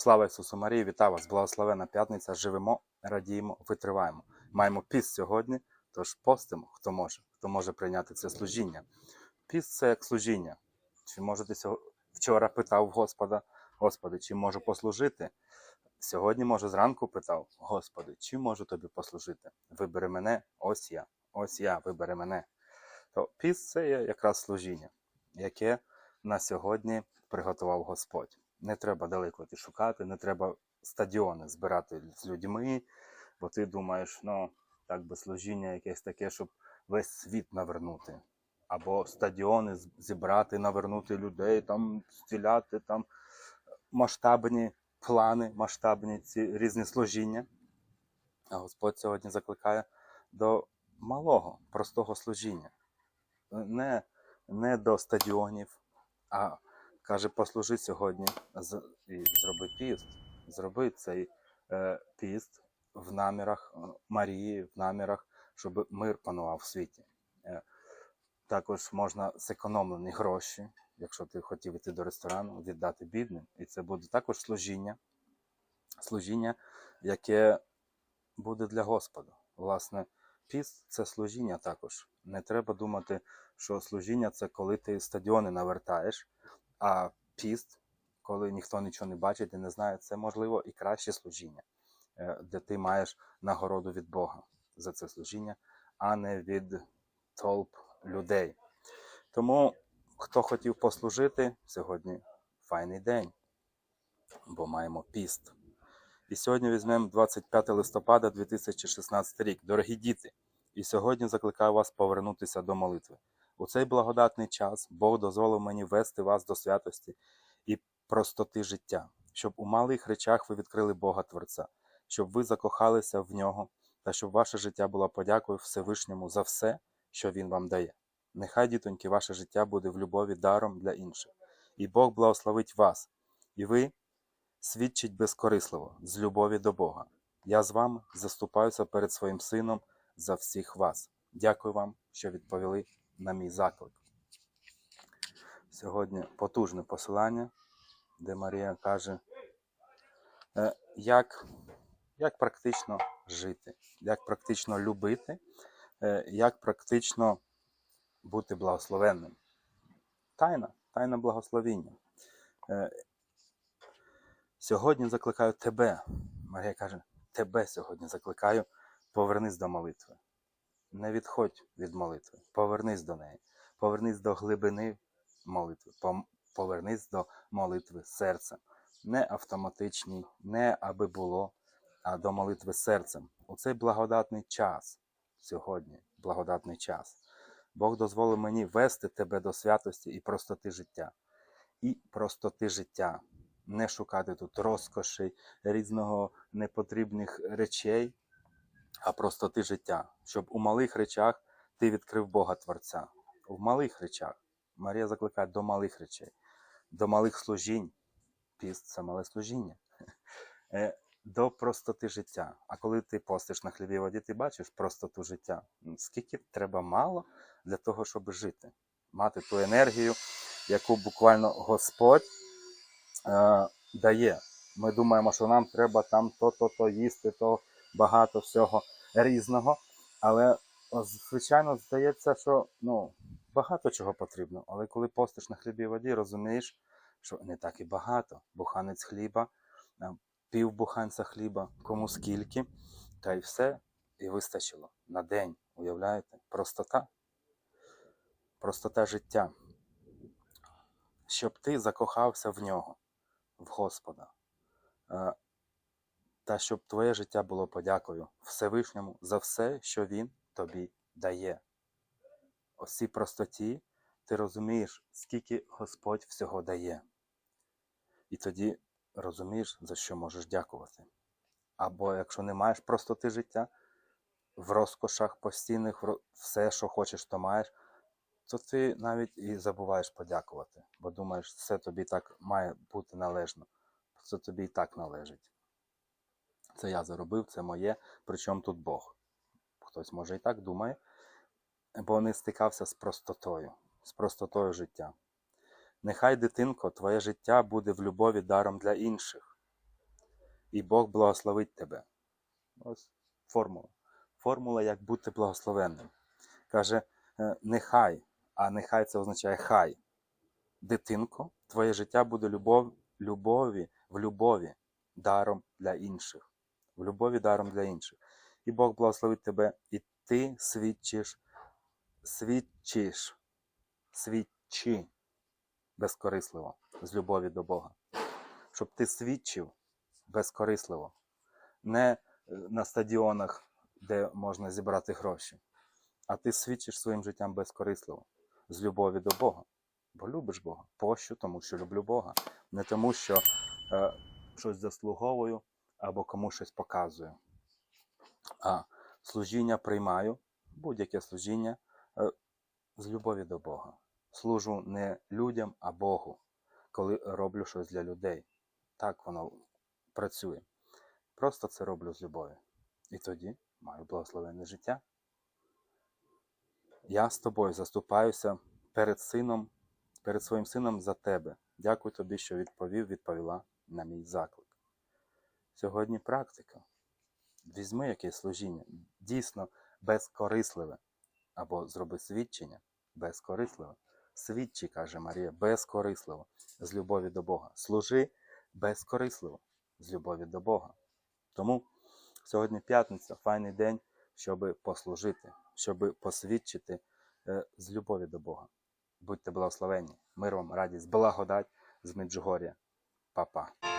Слава Ісусу Марії, вітаю вас! Благословена п'ятниця. Живемо, радіємо, витриваємо. Маємо піст сьогодні, тож постимо, хто може, хто може прийняти це служіння. Піст це як служіння. Чи можете сього- вчора питав Господа, Господи, чи можу послужити? Сьогодні, може, зранку питав, Господи, чи можу тобі послужити? Вибери мене, ось я, ось я, вибери мене. То піст це є якраз служіння, яке на сьогодні приготував Господь. Не треба далеко йти шукати, не треба стадіони збирати з людьми, бо ти думаєш, ну, так би служіння якесь таке, щоб весь світ навернути. Або стадіони зібрати, навернути людей, там стріляти, там масштабні плани, масштабні ці різні служіння. А Господь сьогодні закликає до малого, простого служіння. Не, не до стадіонів, а каже, послужи сьогодні і зроби піст. Зроби цей е, піст в намірах е, Марії, в намірах, щоб мир панував в світі. Е, також можна зекономлені гроші, якщо ти хотів іти до ресторану, віддати бідним. І це буде також служіння, служіння, яке буде для Господа. Власне, піст це служіння також. Не треба думати, що служіння це коли ти стадіони навертаєш, а піст, коли ніхто нічого не бачить і не знає, це можливо і краще служіння, е, де ти маєш нагороду від Бога за це служіння, а не від толп людей. Тому, хто хотів послужити, сьогодні файний день, бо маємо піст. І сьогодні візьмемо 25 листопада 2016 рік. Дорогі діти, і сьогодні закликаю вас повернутися до молитви. У цей благодатний час Бог дозволив мені вести вас до святості і простоти життя, щоб у малих речах ви відкрили Бога Творця, щоб ви закохалися в нього та щоб ваше життя було подякою Всевишньому за все, що Він вам дає. Нехай, дітоньки, ваше життя буде в любові даром для інших, і Бог благословить вас, і ви свідчить безкорисливо, з любові до Бога. Я з вами заступаюся перед своїм сином за всіх вас. Дякую вам, що відповіли на мій заклик. Сьогодні потужне посилання, де Марія каже, е, як, як практично жити, як практично любити, е, як практично бути благословенним. Тайна, тайна благословіння. Е, Сьогодні закликаю тебе. Марія каже, тебе сьогодні закликаю, повернись до молитви. Не відходь від молитви, повернись до неї, повернись до глибини молитви, повернись до молитви серцем. Не автоматичній, не аби було, а до молитви серцем. У цей благодатний час, сьогодні, благодатний час. Бог дозволив мені вести тебе до святості і простоти життя. І простоти життя не шукати тут розкошей, різного непотрібних речей, а простоти життя, щоб у малих речах ти відкрив Бога Творця. В малих речах. Марія закликає до малих речей, до малих служінь. Піст це мале служіння. Е, До простоти життя. А коли ти постиш на хлібі воді, ти бачиш простоту життя. Скільки треба мало для того, щоб жити, мати ту енергію, яку буквально Господь е, дає. Ми думаємо, що нам треба там то-то, то їсти, то багато всього різного. Але звичайно здається, що ну, багато чого потрібно. Але коли постиш на хлібі і воді, розумієш, що не так і багато. Буханець хліба, пів буханця хліба, кому скільки, та й все, і вистачило на день. Уявляєте? Простота. Простота життя. Щоб ти закохався в нього в Господа. Та щоб твоє життя було подякою Всевишньому за все, що Він тобі дає. Ось цій простоті ти розумієш, скільки Господь всього дає. І тоді розумієш, за що можеш дякувати. Або якщо не маєш простоти життя, в розкошах постійних, все, що хочеш, то маєш, то ти навіть і забуваєш подякувати, бо думаєш, все тобі так має бути належно, це тобі і так належить. Це я заробив, це моє, причому тут Бог. Хтось може і так думає, бо не стикався з простотою, з простотою життя. Нехай, дитинко, твоє життя буде в любові даром для інших. і Бог благословить тебе. Ось формула. Формула, як бути благословенним. Каже, е, нехай, а нехай це означає хай. Дитинко, твоє життя буде любов, любові, в любові даром для інших. В любові даром для інших. І Бог благословить тебе, і ти свідчиш, свідчиш, свідчи безкорисливо з любові до Бога. Щоб ти свідчив безкорисливо. Не е, на стадіонах, де можна зібрати гроші, а ти свідчиш своїм життям безкорисливо, з любові до Бога. Бо любиш Бога. Пощо? Тому що люблю Бога. Не тому, що е, щось заслуговую або комусь щось показую. А служіння приймаю, будь-яке служіння е, з любові до Бога. Служу не людям, а Богу, коли роблю щось для людей. Так воно працює. Просто це роблю з любові. І тоді маю благословенне життя. Я з тобою заступаюся перед сином, перед своїм сином за тебе. Дякую тобі, що відповів, відповіла на мій заклик. Сьогодні практика. Візьми якесь служіння, дійсно безкорисливе, або зроби свідчення безкорисливе. Свідчи, каже Марія, безкорисливо, з любові до Бога. Служи безкорисливо, з любові до Бога. Тому сьогодні п'ятниця, файний день, щоб послужити, щоб посвідчити е, з любові до Бога. Будьте благословенні, мир вам, радість, благодать з Меджугор'я. Па-па.